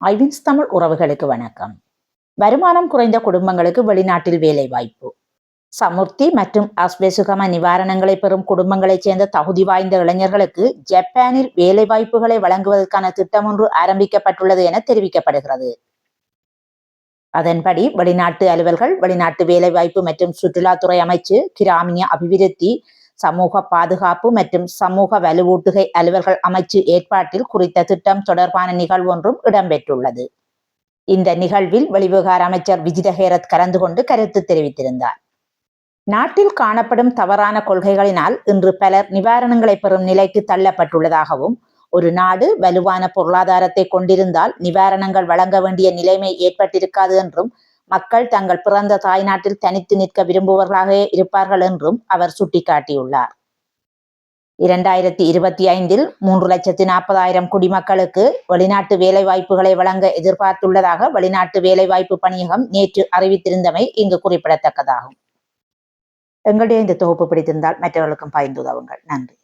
ஐவின்ஸ் தமிழ் உறவுகளுக்கு வணக்கம். வருமானம் குறைந்த குடும்பங்களுக்கு வெளிநாட்டில் வேலை வாய்ப்பு சமுர்த்தி மற்றும் அஸ்வெசுகம நிவாரணங்களை பெறும் குடும்பங்களைச் சேர்ந்த தகுதி வாய்ந்த இளைஞர்களுக்கு ஜப்பானில் வேலை வாய்ப்புகளை வழங்குவதற்கான திட்டம் ஒன்று ஆரம்பிக்கப்பட்டுள்ளது என தெரிவிக்கப்படுகிறது. அதன்படி வெளிநாட்டு அலுவல்கள் வெளிநாட்டு வேலைவாய்ப்பு மற்றும் சுற்றுலாத்துறை அமைச்சு கிராமிய அபிவிருத்தி சமூக பாதுகாப்பு மற்றும் சமூக வலுவூட்டுகை அலுவல்கள் அமைச்சு ஏற்பாட்டில் குறித்த திட்டம் தொடர்பான நிகழ்வொன்றும் இடம்பெற்றுள்ளது. இந்த நிகழ்வில் வெளிவிவகார அமைச்சர் விஜித ஹேரத் கலந்து கொண்டு கருத்து தெரிவித்திருந்தார். நாட்டில் காணப்படும் தவறான கொள்கைகளினால் இன்று பலர் நிவாரணங்களை பெறும் நிலைக்கு தள்ளப்பட்டுள்ளதாகவும் ஒரு நாடு வலுவான பொருளாதாரத்தை கொண்டிருந்தால் நிவாரணங்கள் வழங்க வேண்டிய நிலைமை ஏற்பட்டிருக்காது என்றும் மக்கள் தங்கள் பிறந்த தாய்நாட்டில் தனித்து நிற்க விரும்புவர்களாக இருப்பார்கள் என்றும் அவர் சுட்டிக்காட்டியுள்ளார். இரண்டாயிரத்தி இருபத்தி ஐந்தில் மூன்று லட்சத்தி நாற்பதாயிரம் குடிமக்களுக்கு வெளிநாட்டு வேலைவாய்ப்புகளை வழங்க எதிர்பார்த்துள்ளதாக வெளிநாட்டு வேலைவாய்ப்பு பணியகம் நேற்று அறிவித்திருந்தமை இங்கு குறிப்பிடத்தக்கதாகும். எங்களுடைய இந்த தொகுப்பு பிடித்திருந்தால் மற்றவர்களுக்கும் பயந்துதவுங்கள் நன்றி.